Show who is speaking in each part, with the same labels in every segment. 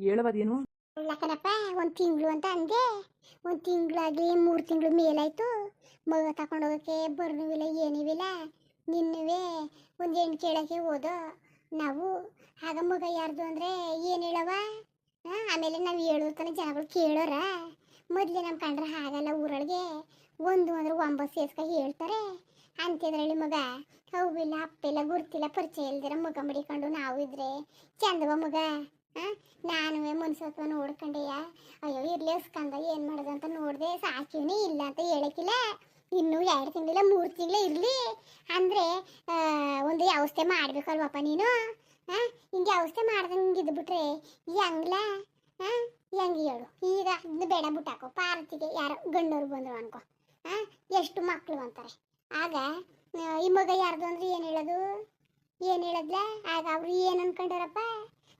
Speaker 1: ಹೇಳವದೇನು?
Speaker 2: ಕಣಪ್ಪ ಒಂದು ತಿಂಗಳು ಅಂತ ಅಂದೆ. ಒಂದು ತಿಂಗಳಾಗಿ ಮೂರು ತಿಂಗಳು ಮೇಲಾಯ್ತು. ಮಗ ತಗೊಂಡು ಹೋಗೋಕ್ಕೆ ಬರ್ನುವಿಲ್ಲ ಏನಿವಿಲ್ಲ. ನಿನ್ನವೇ ಒಂದು ಹೆಣ್ಣು ಕೇಳೋಕ್ಕೆ ಹೋದೋ ನಾವು. ಆಗ ಮಗ ಯಾರ್ದು ಅಂದರೆ ಏನು ಹೇಳವ ಆಮೇಲೆ ನಾವು ಹೇಳೋ ತನಕ ಜನಗಳು ಕೇಳೋರ. ಮೊದಲೇ ನಮ್ಮ ಕಂಡ್ರೆ ಹಾಗಲ್ಲ ಊರೊಳಗೆ. ಒಂದು ಅಂದ್ರೆ ಒಂಬತ್ತು ಸೇರ್ಸ್ಕ ಹೇಳ್ತಾರೆ. ಅಂತಿದ್ರಲ್ಲಿ ಮಗ. ಹೂವಿಲ್ಲ ಅಪ್ಪಿಲ್ಲ ಗುರ್ತಿಲ್ಲ, ಪರಿಚಯ ಇಲ್ದಿರ ಮಗ ಮಡಿಕೊಂಡು ನಾವು ಇದ್ರೆ ಚಂದವ ಮಗ. ನಾನು ನಾನುವೆ ಮನ್ಸತ್ವ ನೋಡ್ಕೊಂಡೆಯ. ಅಯ್ಯೋ, ಇರ್ಲಿ ಸ್ಕಂದ ಏನು ಮಾಡೋದು ಅಂತ ನೋಡಿದೆ ಸಾಕಿನಿ ಇಲ್ಲ ಅಂತ ಹೇಳಕ್ಕಿಲ್ಲ ಇನ್ನೂ ಎರಡು ತಿಂಗಳ ಮೂರು ತಿಂಗಳೇ ಇರಲಿ. ಅಂದರೆ ಒಂದು ವ್ಯವಸ್ಥೆ ಮಾಡ್ಬೇಕಲ್ವಪ್ಪ ನೀನು? ಹಾಂ ಹಿಂಗೆ ವ್ಯವಸ್ಥೆ ಮಾಡ್ದಂಗೆ ಇದ್ಬಿಟ್ರೆ ಹೆಂಗ್ಲ? ಹಾಂ ಹೆಂಗೆ ಹೇಳು? ಈಗ ಬೇಡ ಬಿಟ್ಟಾಕೋ. ಪಾರ್ತಿಗೆ ಯಾರೋ ಗಂಡವ್ರು ಬಂದರು ಅನ್ಕೋ. ಹಾಂ ಎಷ್ಟು ಮಕ್ಕಳು ಅಂತಾರೆ. ಆಗ ಈ ಮಗ ಯಾರ್ದು ಅಂದ್ರೆ ಏನು ಹೇಳೋದು? ಏನು ಹೇಳದ್ಲ? ಆಗ ಅವ್ರು ಏನು ಅನ್ಕೊಂಡಾರಪ್ಪ?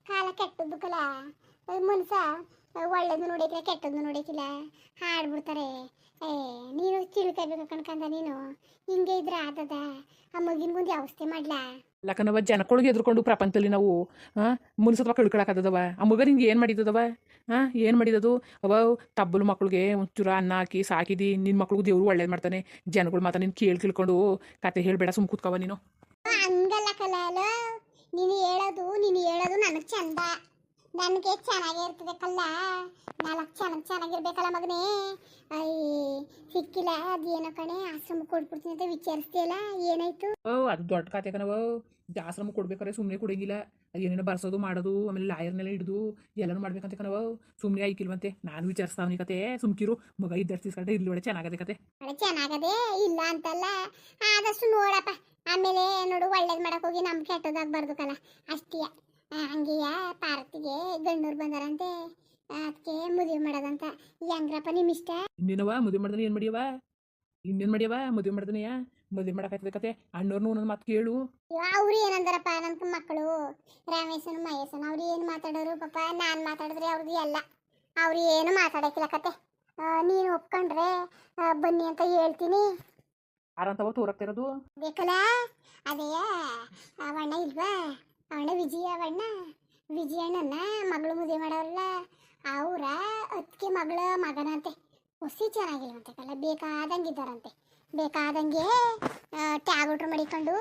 Speaker 2: ಕಾಲ ಕೆಟ್ಟದ್ದಕ್ಕಲ್ಲ ಮನ್ಸ ಒಳ್ಳೇದು ನೋಡಿದ್ರೆ ಕೆಟ್ಟದ್ದು ನೋಡಿಕಿಲ್ಲ ಹಾಡ್ಬಿಡ್ತಾರೆ. ಏ ನೀನು ತಿಳ್ಕೊಬೇಕು ಕಣ್ಕಂದ ನೀನು. ಹಿಂಗೆ ಇದ್ರೆ ಆದದ? ಆ ಮಗಿನ ಮುಂದೆ ವ್ಯವಸ್ಥೆ ಮಾಡ್ಲಾ?
Speaker 1: ಲಕ್ಕನವ ಜನಕೊಳಗೆ ಎದ್ರುಕೊಂಡು ಪ್ರಪಂಚದಲ್ಲಿ ನಾವು ಹಾಂ ಮುನ್ಸತ್ವ ಕಳ್ಕೊಳಕತ್ತದವ ಆ ಮಗ ನಿಂಗೆ ಏನು ಮಾಡಿದದವ? ಹಾಂ ಏನು ಮಾಡಿದದು? ಅವ ತಬ್ಬಲು ಮಕ್ಳಿಗೆ ಒಂಚೂರ ಅನ್ನ ಹಾಕಿ ಸಾಕಿದಿ ನಿನ್ನ ಮಕ್ಳಿಗೂ ದೇವ್ರು ಒಳ್ಳೇದು ಮಾಡ್ತಾನೆ. ಜನಗಳು ಮಾತ್ರ ನಿನ್ ಕೇಳಿ ಕೇಳ್ಕೊಂಡು ಕತೆ ಹೇಳ್ಬೇಡ ಸುಮ್ ಕೂತ್ಕವ ನೀನು.
Speaker 2: ಹಂಗಲ್ಲ ಕಲಾಲ. ನೀನು ಹೇಳೋದು ನೀನು ಹೇಳೋದು ನನಗೆ ಚಂದ. ನನಗೆ ಚೆನ್ನಾಗೇ ಇರ್ತದೆ ಕಲ್ಲ ನಾಲ್ಕು ಚೆನ್ನಾಗಿ ಚೆನ್ನಾಗಿರ್ಬೇಕಲ್ಲ ಮಗನೇ. ಅಯ್ಯ ಸಿಕ್ಕಿಲ್ಲ ಅದೇನೋ ಕಣೆ ಆಶ್ರಮ ಕೊಟ್ಬಿಡ್ತೀನಿ ಅಂತ ವಿಚಾರಿಸ್ತೀಯಲ್ಲ? ಏನಾಯ್ತು?
Speaker 1: ಓ ಅದು ದೊಡ್ಡ ಕತೆ ಕಣವ ಆಶ್ರಮ ಕೊಡ್ಬೇಕಾರೆ ಸುಮ್ಮನೆ ಕೊಡಂಗಿಲ್ಲ. ಏನೇನೋ ಬರ್ಸೋದು ಮಾಡೋದು ಆಮೇಲೆ ಲಾಯರ್ನೆಲ್ಲ ಹಿಡಿದು ಎಲ್ಲನೂ ಮಾಡ್ಬೇಕಂತ ಕಣವ ಸುಮ್ಮನೆ ಐಕಿಲ್ವಂತೆ ನಾನು ವಿಚಾರಿಸ್ತಾವನಿ ಕತೆ. ಸುಮ್ಕಿರು. ಮಗ ಇದ್ದರ್ತಿಸ್ಕೊಂಡ್ರೆ ಇಲ್ಲಿ ಒಳ್ಳೆ ಚೆನ್ನಾಗದೆ ಕತೆ.
Speaker 2: ಚೆನ್ನಾಗದೆ ಇಲ್ಲ ಅಂತಲ್ಲ. ಆದಷ್ಟು ನೋಡಪ್ಪ. ಆಮೇಲೆ ನೋಡು ಒಳ್ಳೇದು ಮಾಡಕ್ ಹೋಗಿ ನಮ್ಗೆ ಕೆಟ್ಟದಾಗಬಾರ್ದು ಕಲ. ಅಷ್ಟೇ ಹಂಗೆಯ? ಪಾರ್ತಿಗೆ ಗಂಡೂರು ಬಂದಾರಂತೆ. ಅದಕ್ಕೆ ಮದುವೆ ಮಾಡೋದಂತ. ಹೆಂಗ್ರಪ್ಪ ನಿಮ್ಮ ಇಷ್ಟ?
Speaker 1: ಇನ್ನೇನವ ಮದುವೆ ಮಾಡ್ದನ ಏನು ಮಾಡ್ಯವ? ಇನ್ನೇನು ಮಾಡ್ಯವ? ಮದುವೆ ಮಾಡ್ದನೆಯ ಮದುವೆ ಕತೆ. ಅಣ್ಣವ್ರನ್ನೂ ನನ್ನ ಮಾತು ಕೇಳು.
Speaker 2: ಅವ್ರು ಏನಂದಾರಪ್ಪ ನನ್ನ ಮಕ್ಕಳು ರಾಮೇಶನ್ ಮಹೇಶನ್ ಅವ್ರು ಏನು ಮಾತಾಡೋರು ಪಾಪ? ನಾನು ಮಾತಾಡಿದ್ರೆ ಅವ್ರದ್ದು ಎಲ್ಲ. ಅವ್ರು ಏನು ಮಾತಾಡಕ್ಕಿಲ್ಲ ಕತೆ. ನೀನು ಒಪ್ಕೊಂಡ್ರೆ ಬನ್ನಿ ಅಂತ ಹೇಳ್ತೀನಿ.
Speaker 1: ಯಾರಂತವ ತೋರಕ್ತಿರೋದು?
Speaker 2: ಬೇಕಲ್ಲ? ಅದೇ ಅವಣ್ಣ ಇಲ್ವಾ? ಅವಣ್ಣ ವಿಜಯ ಅವಣ್ಣ ವಿಜಯಣ್ಣನ ಮಗಳು ಮದುವೆ ಮಾಡೋರಲ್ಲ ಅವರ ಅತ್ತಿಗೆ ಮಗಳ ಮಗನಂತೆ. ಹೊಸಿ ಚೆನ್ನಾಗಿಲ್ವಂತೆ ಕಲ್ಲ ಬೇಕಾದಂಗೆ ಇದ್ದಾರಂತೆ ಬೇಕಾದಂಗೆ ಟ್ಯಾಗುಟ್ರು ಮಡಿಕೊಂಡು,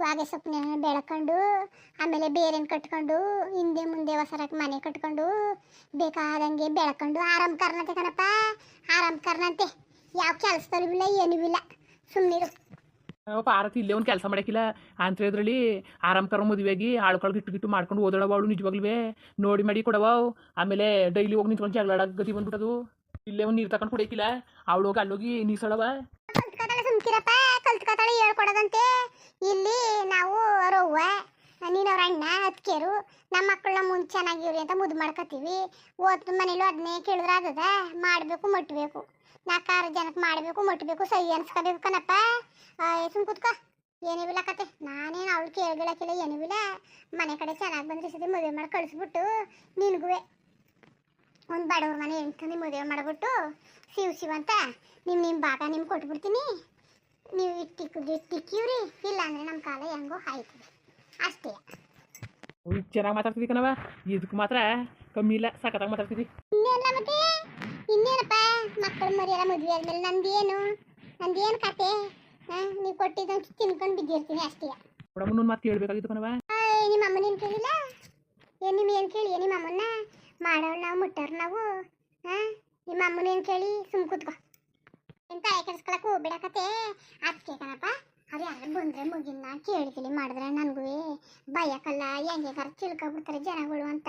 Speaker 2: ವಾಗೆ ಸೊಪ್ಪನ್ನ ಬೆಳ್ಕೊಂಡು, ಆಮೇಲೆ ಬೇರೆನ ಕಟ್ಕೊಂಡು, ಹಿಂದೆ ಮುಂದೆ ಹೊಸರಕ್ಕೆ ಮನೆ ಕಟ್ಕೊಂಡು, ಬೇಕಾದಂಗೆ ಬೆಳ್ಕೊಂಡು, ಆರಾಮ್ ಕರ್ನಂತೆ ಕಣಪ್ಪ, ಆರಾಮ್ ಕರ್ನಂತೆ. ಯಾವ ಕೆಲಸದಲ್ಲೂ ಇಲ್ಲ, ಏನೂ ಇಲ್ಲ. ಸುಮ್ಮನಿರು
Speaker 1: ಪಾರತಿ ಇಲ್ಲೇ ಒಂದು ಕೆಲಸ ಮಾಡಕ್ಕಿಲ್ಲ ಅಂತ ಹೇಳಿದ್ರಲ್ಲಿ ಆರಾಮ್ ಕರ ಮದುವೆಯಾಗಿ ಆಳ್ಕೊಳಗೆ ಇಟ್ಟು ಗಿಟ್ಟು ಮಾಡ್ಕೊಂಡು ಓದೋಳವ ಅವಳು ನೋಡಿ ಮಾಡಿ ಕೊಡವ ಆಮೇಲೆ ಡೈಲಿ ಹೋಗಿ ನಿಂತ್ಕೊಂಡು ಜಗಳ ಗತಿ ಬಂದ್ಬಿಟ್ಟದು. ಇಲ್ಲೇ ಒಂದು ನೀರು ತಕೊಂಡು ಕುಡಿಯಕ್ಕಿಲ್ಲ ಅವಳು ಹೋಗಿ ಅಲ್ಲೋಗಿ ನೀಸಳವ
Speaker 2: ಸುಮ್ಕಿರಪ್ಪ. ಕಲ್ತ್ಕೊತಾಳೆ ಹೇಳ್ಕೊಡೋದಂತೆ. ಇಲ್ಲಿ ನಾವು ರವ್ವ, ನೀನು ಅವ್ರ ಅಣ್ಣ ಅತ್ಕೇರು ನಮ್ಮ ಮಕ್ಕಳನ್ನ ಮುಂದೆ ಚೆನ್ನಾಗಿವ್ರಿ ಅಂತ ಮುದ್ದು ಮಾಡ್ಕೊತೀವಿ ಓದ್ ಮನೇಲೂ ಅದನ್ನೇ ಕೇಳಿದ್ರೆ ಆಗದ ಮಾಡಬೇಕು, ಮಟ್ಬೇಕು. ನಾಲ್ಕಾರು ಜನಕ್ಕೆ ಮಾಡಬೇಕು ಮಟ್ಟಬೇಕು ಸಹಿ ಅನ್ಸ್ಕೋಬೇಕು ಕಣಪ್ಪ. ಸುಮ್ ಏನೇ ಏನಿವಿಲ್ಲ ಕತೆ ನಾನೇನು ಅವಳು ಕೇಳ್ಗಳಕ್ಕಿಲ್ಲ ಏನಿವಿಲ್ಲ ಮನೆ ಕಡೆ ಚೆನ್ನಾಗಿ ಬಂದ್ರೆ ಸತಿ ಮದುವೆ ಮಾಡಿ ಕಳಿಸ್ಬಿಟ್ಟು ನಿನಗುವೆ. ಒಂದು ಬಡವ್ರ ಮನೆ ಎಂಟಂದು ಮದುವೆ ಮಾಡಿಬಿಟ್ಟು ಶಿವ ಶಿವ ಅಂತ ನಿಮ್ಮ ನಿಮ್ಮ ಭಾಗ ನಿಮ್ಗೆ ಕೊಟ್ಬಿಡ್ತೀನಿ. ನೀವು ಇಟ್ಟಿಕ್ಕಿದ್ರೆ ಇಟ್ಟಿಕ್ಕಿವ್ರಿ ಇಲ್ಲ ಅಂದ್ರೆ ನಮ್ಮ ಕಾಲ ಹೆಂಗೋ ಆಯ್ತದೆ ಅಷ್ಟೇ.
Speaker 1: ಚೆನ್ನಾಗಿ ಮಾತಾಡ್ತಿದ್ದಿ ಕಣವ ಇದಕ್ಕೆ ಮಾತ್ರ ಕಮ್ಮಿ ಇಲ್ಲ ಸಖತ್ತಾಗಿ
Speaker 2: ಮಾತಾಡ್ತೀವಿ ಇನ್ನೇನಪ್ಪ? ಮಕ್ಕಳು ಮರಿಯಲ್ಲ ಮದುವೆ ಆದ್ಮೇಲೆ ನಂದೇನು? ನಂದೇನು ಕತೆ? ನೀವು ಕೊಟ್ಟಿದ್ದಂಗೆ ತಿನ್ಕೊಂಡು ಬಿದ್ದಿರ್ತೀನಿ ಅಷ್ಟೇ.
Speaker 1: ಕೊಡಮ್ಮನ ಮಾತು ಕೇಳಬೇಕಾಗಿತ್ತು ಕಣವ
Speaker 2: ನಿಮ್ಮ ಅಮ್ಮನ ಏನು ಕೇಳಿಲ್ಲ? ಏನು ನಿಮ್ಮ ಏನು ಕೇಳಿ ನಿಮ್ಮ ಅಮ್ಮನ್ನ? ಮಾಡೋಳು ನಾವು ಮುಟ್ಟೋರು ನಾವು. ಹಾಂ ನಿಮ್ಮ ಅಮ್ಮನ ಏನು ಕೇಳಿ? ಸುಮ್ ಕೂತ್ಕೋ. ಎಂತ ಕೆಡ್ಸ್ಕೊಳಕ್ಕೆ ಹೋಗ್ಬಿಡಕತ್ತೆ ಅದಕ್ಕೆ ಕಣಪ್ಪ ಅವ್ರು ಯಾರು ಬಂದರೆ ಮುಗಿನ ಕೇಳಿಕಿಲಿ ಮಾಡಿದ್ರೆ ನನಗೂ ಭಯಕ್ಕಲ್ಲ ಹೆಂಗೆ ಕರ್ ಚಿಲ್ಕೊಬಿಡ್ತಾರೆ ಜನಗಳು ಅಂತ.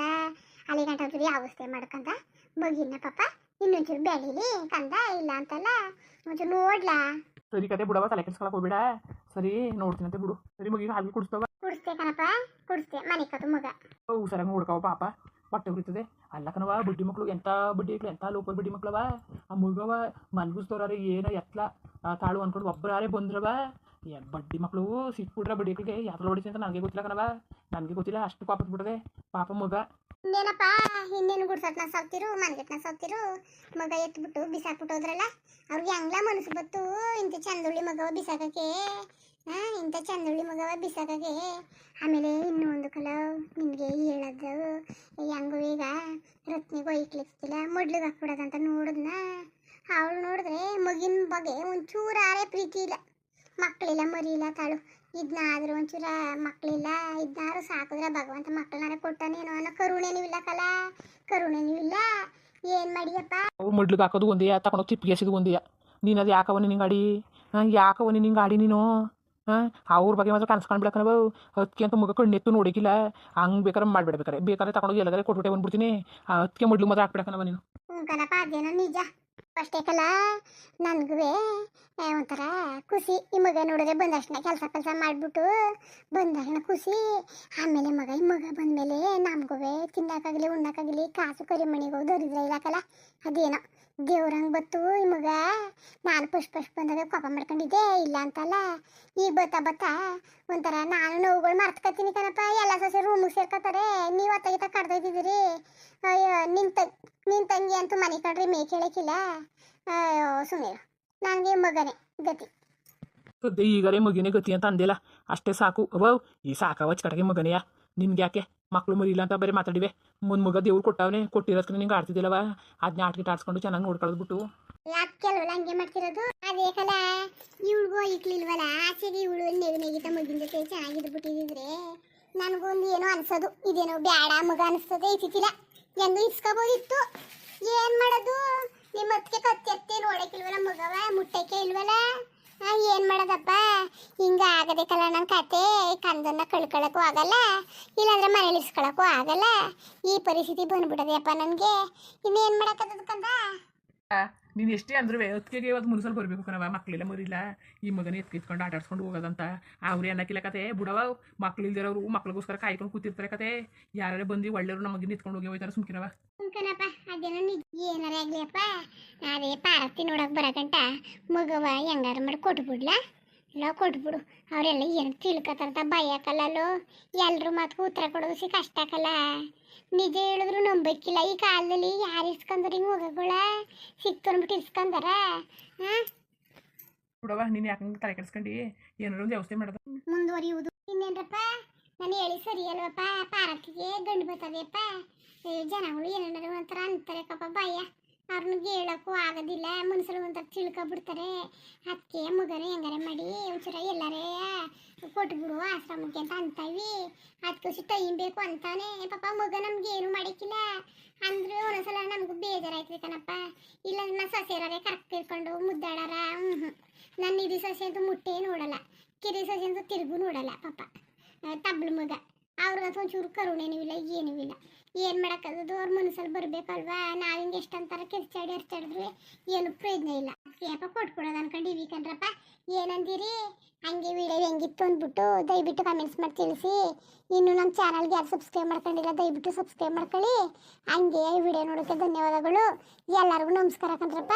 Speaker 2: ಅಲ್ಲಿ ಗಂಟೆ ಒಂಚೂರು ಅವಸ್ಥೆ ಮಾಡ್ಕೊಂತ ಮುಗಿನ ಪಾಪ. ಇನ್ನೊಂಚೂರು ಬೆಳೀಲಿ ಕಂದ ಇಲ್ಲ ಅಂತಲ್ಲ? ಒಂಚೂರು ನೋಡ್ಲಾ?
Speaker 1: ಸರಿ ಕತೆ ಬಿಡವ ತಲೆ ಕೆಡ್ಸ್ಕೊಳಕ್ ಹೋಗ್ಬೇಡ. ಸರಿ ನೋಡ್ತೀನಿ ಅಂತ ಬಿಡು. ಸರಿ ಮಗಿಗೆ ಹಾಲು ಕುಡಿಸ್ತವ
Speaker 2: ಕುಡಿಸ್ತೆ ಕಣಪ್ಪ ಕುಡಿಸ್ತೆ. ಮನೆ ಕತ್ತು ಮಗ.
Speaker 1: ಹುಷಾರಾಗಿ ನೋಡ್ಕವ ಪಾಪ. ಹೊಟ್ಟೆ ಉರಿತದೆ. ಅಲ್ಲ ಕಣವ ಬಡ್ಡಿ ಮಕ್ಕಳು ಎಂಥ ಬಡ್ಡಿ ಐಕ್ಳು ಎಂಥ ಲೋಕಲ್ ಬಡ್ಡಿ ಮಕ್ಳವ ಆ ಮಗವ ಮನ್ಗಿಸ್ತವ್ರಾರೆ ಏನೋ ಎತ್ಲ. ತಾಳು ಅನ್ಕೊಂಡು ಒಬ್ಬರಾರೇ ಬಂದ್ರವ ಬಡ್ಡಿ ಮಕ್ಕಳು ಸಿಕ್ಬಿಟ್ರೆ ಬಡ್ಡಿ ಮಕ್ಳಿಗೆ. ಯಾವ್ದು ಹೊಡಿತೀನಿ ಅಂತ ನನಗೆ ಗೊತ್ತಿಲ್ಲ ಕಣವ ನನಗೆ ಗೊತ್ತಿಲ್ಲ ಅಷ್ಟು ಪಾಪ ಬಿಡದೆ ಪಾಪ ಮಗ.
Speaker 2: ಇನ್ನೇನಪ್ಪ, ಇನ್ನೇನು ಗುಡ್ಸಟ್ನ ಸಾಕ್ತಿರು ಮನ್ಗಟ್ನ ಸಾಕ್ತಿರು ಮಗ ಎತ್ಬಿಟ್ಟು ಬಿಸಾಕ್ಬಿಟ್ಟು ಹೋದ್ರಲ್ಲ, ಅವ್ರಿಗೆ ಹಂಗ್ಲ ಮನಸ್ಸು ಬತ್ತು, ಇಂಥ ಚಂದುಳ್ಳಿ ಮಗವ ಬಿಸಾಕಕ್ಕೆ ಇಂಥ ಚಂದುಳ್ಳಿ ಮಗವ ಬಿಸಾಕಕ್ಕೆ. ಆಮೇಲೆ ಇನ್ನೂ ಒಂದು ಕಲ ನಿನಗೆ ಹೇಳದ್ದು ಹೆಂಗು ಈಗ ರತ್ನಿಗೆ ಒಯ್ಕ್ಲಿಕ್ತಿಲ್ಲ ಮೊಡ್ಲಿಗೆ ಹಾಕ್ಬಿಡೋದಂತ ನೋಡಿದ್ನ. ಅವಳು ನೋಡಿದ್ರೆ ಮಗಿನ ಬಗ್ಗೆ ಒಂಚೂರಾರೇ ಪ್ರೀತಿ ಇಲ್ಲ. ಮಕ್ಕಳಿಲ್ಲ ಮರಿ ಇಲ್ಲ ತಾಳು. ಇದನ್ನಾದ್ರೂ ಒಂಚೂರ ಮಕ್ಕಳಿಲ್ಲ ಇದನ್ನಾರು ಸಾಕಿದ್ರೆ ಭಗವಂತ ಮಕ್ಕಳನ್ನಾರ ಕೊಟ್ಟನೇನೋ ಅನ್ನೋ ಕರುಣೆನೂ ಇಲ್ಲ ಕಲ. ಕರುಣೆನೂ ಇಲ್ಲ. ಏನು ಮಾಡಿಯಪ್ಪ?
Speaker 1: ಅವ್ರು ಮಡ್ಲಿಗೆ ಹಾಕೋದು ಒಂದೇ ತಗೊಂಡೋಗಿ ಚಿಪ್ಪಿಗೆ ಎಸಿದು ಒಂದೇ. ನೀನು ಅದು ಯಾಕವ ನಿನ್ನ ಗಾಡಿ ಹಾಂ ಯಾಕವ ನಿನ್ನ ಗಾಡಿ ನೀನು? ಹಾಂ ಅವ್ರ ಬಗ್ಗೆ ಮಾತ್ರ ಕನ್ಸ್ಕೊಂಡು ನಾವು. ಅದಕ್ಕೆ ಅಂತ ಮುಗ ಕಣ್ಣೆತ್ತು ನೋಡಿಕಿಲ್ಲ. ಹಂಗೆ ಬೇಕಾದ್ರೆ ಮಾಡಿಬಿಡ್ಬೇಕಾರೆ. ಬೇಕಾದ್ರೆ ತಗೊಂಡೋಗಿ ಎಲ್ಲಾದ್ರೆ ಕೊಟ್ಬಿಟ್ಟೆ ಬಂದ್ಬಿಡ್ತೀನಿ. ಅದಕ್ಕೆ ಮಡ್ಲಿಗೆ ಮಾತ್ರ ನೀನು.
Speaker 2: ಹ್ಞೂ ಕಣಪ್ಪ ಅದೇನೋ ನಿಜ. ಅಷ್ಟೇ ಕಲ. ನನಗೂ ಒಂಥರ ಖುಷಿ. ಈ ಮಗ ನೋಡಿದ್ರೆ ಬಂದಷ್ಟನ್ನ ಕೆಲಸ ಕೆಲಸ ಮಾಡಿಬಿಟ್ಟು ಬಂದಷ್ಟನ್ನ ಖುಷಿ. ಆಮೇಲೆ ಮಗ, ಈ ಮಗ ಬಂದಮೇಲೆ ನಮಗೂ ತಿನ್ನಕ್ಕಾಗಲಿ, ಉಣ್ಣಕ್ಕಾಗಲಿ, ಕಾಸು ಕರಿಮಣಿಗೆ ಹೋಗಿ ದೊರಿದ್ರೆ ಇಲ್ಲಕಲ್ಲ ಅದೇನೋ. ದೇವ್ರಂಗೆ ಬತ್ತು ಈ ಮಗ. ನಾನು ಪುಷ್ ಪುಷ್ ಬಂದಾಗ ಕೋಪ ಮಾಡ್ಕೊಂಡಿದ್ದೆ, ಇಲ್ಲ ಅಂತಲ್ಲ. ಈಗ ಬತ್ತಾ ಬತ್ತಾ ಒಂಥರ ನಾನು ನೋವುಗಳು ಮರ್ತ್ಕೊತೀನಿ ಕಣಪ್ಪ, ಎಲ್ಲ ಸೊಸೆ ರೂಮಿಗೆ ಸೇರ್ಕೊತಾರೆ ನೀವು ಅತ್ತಾಗಿತ್ತ ಕಡ್ದೊಯ್ದಿದ್ದೀರಿ ಅಯ್ಯೋ, ನಿನ್ ತ, ನಿನ್ ತಂಗಿ ಅಂತೂ ಮನೆ ಕಡ್ರಿ ಮೇ ಕೇಳಕ್ಕಿಲ್ಲ ಅಯ್ಯೋ ಸುಮ್ಮನೆ ನನಗೆ ಮಗನೇ ಗತಿ.
Speaker 1: ಈಗರೇ ಮಗಿನೇ ಗತಿ ಅಂತ ಅಂದಿಲ್ಲ. ಅಷ್ಟೇ ಸಾಕು. ಅವ್ ಈ ಸಾಕವಚ್ ಕಡೆಗೆ ಮಗನೆಯ? ನಿನ್ಗೆ ಯಾಕೆ ಮಕ್ಕಳು ಮರಿಲ್ಲ ಅಂತ ಬರೀ ಮಾತಾಡಿವೆ. ಮುಂದೆ ಮುಗ ದೇವ್ರು ಕೊಟ್ಟವನೆ ಕೊಟ್ಟಿರೋದಕ್ಕೆ ನಿಂಗೆ ಆಡ್ತಿದ್ದಿಲ್ಲವ ಅದನ್ನ ಆಟಕ್ಕೆ ಆಡ್ಸ್ಕೊಂಡು ಚೆನ್ನಾಗಿ
Speaker 2: ಯಾಕೆ ಕೆಲವಲ್ಲ ಹಂಗೆ ಮಾಡ್ತಿರೋದು? ಅದೇ ಕಲ, ಇವಳಿಗೂ ಇಕ್ಲಿಲ್ವಲ್ಲ ಆಚೆಗೆ ಇವಳು ನೆಗ ನೆಗಿತ ಮಗಿನ ಜೊತೆ ಚೆನ್ನಾಗಿದ್ದು ಬಿಟ್ಟಿದ್ರೆ ನನಗೂ ಒಂದು ಏನೋ ಅನ್ಸೋದು. ಇದೇನೋ ಬೇಡ ಮಗ ಅನಿಸ್ತದೆ ಏನು ಮಾಡೋದು? ನಿಮ್ಮ ಕತ್ತಿ ನೋಡಕ್ಕಿಲ್ವಲ್ಲ ಮಗವ? ಮುಟ್ಟಕ್ಕೆ ಇಲ್ವಲ್ಲ ಏನ್ ಮಾಡೋದಪ್ಪ? ಹಿಂಗ ಆಗದೆ ಕಲ ನನ್ನ ಕತೆ. ಕಂದನ್ನ ಕಳ್ಕೊಳಕ್ಕೂ ಆಗಲ್ಲ ಇಲ್ಲಾಂದ್ರೆ ಮನೇಲಿ ಇಸ್ಕೊಳಕ್ಕೂ ಆಗಲ್ಲ. ಈ ಪರಿಸ್ಥಿತಿ ಬಂದ್ಬಿಡದೆಯಪ್ಪ ನನಗೆ. ಇನ್ನೇನ್ ಮಾಡಕ್ಕದ ಕಂದ?
Speaker 1: ನೀನು ಎಷ್ಟೇ ಅಂದ್ರು ಅದಕ್ಕೆ ಇವತ್ತು ಮುನ್ಸಲ್ ಬರಬೇಕು ಕಣವ ಮಕ್ಕಳೆಲ್ಲ ಮರಿಲ್ಲ. ಈ ಮಗನೇ ಎತ್ಕಿತ್ಕೊಂಡು ಆಟ ಆಡ್ಸ್ಕೊಂಡು ಹೋಗೋದಂತ. ಅವ್ರೇ ಅನ್ನಕ್ಕಿಲ್ಲ ಕತೆ. ಬುಡವ ಮಕ್ಳು ಇಲ್ದಿರೋರು ಮಕ್ಳಿಗೋಸ್ಕರ ಕಾಯ್ಕೊಂಡು ಕೂತಿರ್ತಾರೆ ಕತೆ. ಯಾರೇ ಬಂದು ಒಳ್ಳೆಯವರು ನಮ್ಮ ನಿಂತ್ಕೊಂಡು ಹೋಗಿ ಹೋಯ್ತಾರೆ ಸುಮ್ಕಿನವ
Speaker 2: ಕಣಪ್ಪ ಅದೇನೋ ಆಗ್ಲಿಯಪ್ಪ ಅದೇ ಪಾರತಿ ನೋಡಕ್ ಬರಕಂಟ ಮಗವ ಹೆಂಗಾರ ಮಾಡಿ ಕೊಟ್ಬಿಡ್ಲ? ಇಲ್ಲ ಕೊಟ್ಬಿಡು. ಅವರೆಲ್ಲ ಏನು ತಿಳ್ಕೊತಾರಂತ ಭಯಕಲ್ಲಲ್ಲೋ ಎಲ್ರು ಮಾತು ಉತ್ತರ ಕೊಡೋದು ಸಿ ಕಷ್ಟ ಕಲ್ಲ ನಿಜ ಹೇಳಿದ್ರು ನಂಬಕ್ಕಿಲ್ಲ ಈ ಕಾಲದಲ್ಲಿ ಯಾರು ಇಸ್ಕೊಂಡ್ರು ಹಿಂಗೆ ಮಗಗಳ ಸಿಕ್ಕೊಂಡ್ಬಿಟ್ಟು ಇಸ್ಕೊಂಡಾರ ಹಾಂ
Speaker 1: ಬಿಡವ ನೀನು ಯಾಕಂಗೆ ತಲೆ ಕೆಡಿಸ್ಕೊಂಡು? ಏನಾರು ಒಂದು ವ್ಯವಸ್ಥೆ ಮಾಡೋದು?
Speaker 2: ಮುಂದುವರಿಯುವುದು. ಇನ್ನೇನ್ರಪ್ಪ? ನಾನು ಹೇಳಿ ಸರಿ ಅಲ್ವಪ್ಪ? ಪಾರತಿಗೆ ಗಂಡು ಬರ್ತದೆಯಪ್ಪ? ಜನಗಳು ಏನೇನಾರು ಒಂಥರ ಅಂತಾರೆ ಕಪ್ಪ ಭಯ. ಅವ್ರನ್ನ ಹೇಳಕ್ಕೂ ಆಗೋದಿಲ್ಲ. ಮನುಷ್ಯರು ಒಂಥರ ತಿಳ್ಕೊಬಿಡ್ತಾರೆ. ಅದಕ್ಕೆ ಮಗನ ಹೆಂಗಾರೆ ಮಾಡಿ ಒಂಚೂರ ಎಲ್ಲರೇ ಕೊಟ್ಬಿಡು ಆಶ್ರಮಕ್ಕೆ ಅಂತ ಅಂತಾವಿ. ಅದಕ್ಕೋಸಿ ಟೈಮ್ ಬೇಕು ಅಂತಾನೆ. ಪಾಪ ಮಗ ನಮ್ಗೆ ಏನು ಮಾಡಿಕ್ಕಿಲ್ಲ. ಅಂದರೆ ಒಂದೊಂದ್ಸಲ ನಮಗೂ ಬೇಜಾರಾಯ್ತು ಕಣಪ್ಪ. ಇಲ್ಲ ನನ್ನ ಸೊಸೆಯರೇ ಕರೆಕ್ಟ್ ತಿಳ್ಕೊಂಡು ಮುದ್ದಾಡಾರ. ಹ್ಞೂ ನನ್ನ ಇಡೀ ಸೊಸೆ ಅಂತೂ ಮುಟ್ಟೇ ನೋಡಲ್ಲ. ಕಿರಿ ಸೊಸೆ ಅಂತೂ ತಿರುಗು ನೋಡಲ್ಲ ಪಾಪ. ತಬ್ಳು ಮಗ. ಅವ್ರಿಗಂತೂ ಒಂಚೂರು ಕರುಣೆನೂ ಇಲ್ಲ, ಏನೂ ಇಲ್ಲ. ಏನು ಮಾಡೋಕ್ಕದು ಅವ್ರ ಮನಸ್ಸಲ್ಲಿ ಬರಬೇಕಲ್ವಾ? ನಾವು ಹಿಂಗೆ ಎಷ್ಟು ಅಂತಾರ ಕಿರ್ಚಾಡಿ ಅರ್ಚಾಡಿದ್ರು ಏನು ಪ್ರಯೋಜನ ಇಲ್ಲ. ಯಪ್ಪ ಕೊಟ್ಕೊಡೋದು ಅನ್ಕೊಂಡು ಇವಿ ಕಣ್ರಪ್ಪ. ಏನಂದಿರಿ? ಹಂಗೆ ವಿಡಿಯೋ ಹೆಂಗಿತ್ತು ಅಂದ್ಬಿಟ್ಟು ದಯವಿಟ್ಟು ಕಮೆಂಟ್ಸ್ ಮಾಡಿ ತಿಳಿಸಿ. ಇನ್ನು ನಮ್ಮ ಚಾನಲ್ಗೆ ಯಾರು ಸಬ್ಸ್ಕ್ರೈಬ್ ಮಾಡ್ಕೊಂಡಿಲ್ಲ, ದಯವಿಟ್ಟು ಸಬ್ಸ್ಕ್ರೈಬ್ ಮಾಡ್ಕೊಳ್ಳಿ. ಹಂಗೆ ವಿಡಿಯೋ ನೋಡೋಕ್ಕೆ ಧನ್ಯವಾದಗಳು. ಎಲ್ಲರಿಗೂ ನಮಸ್ಕಾರ ಕಣ್ರಪ್ಪ.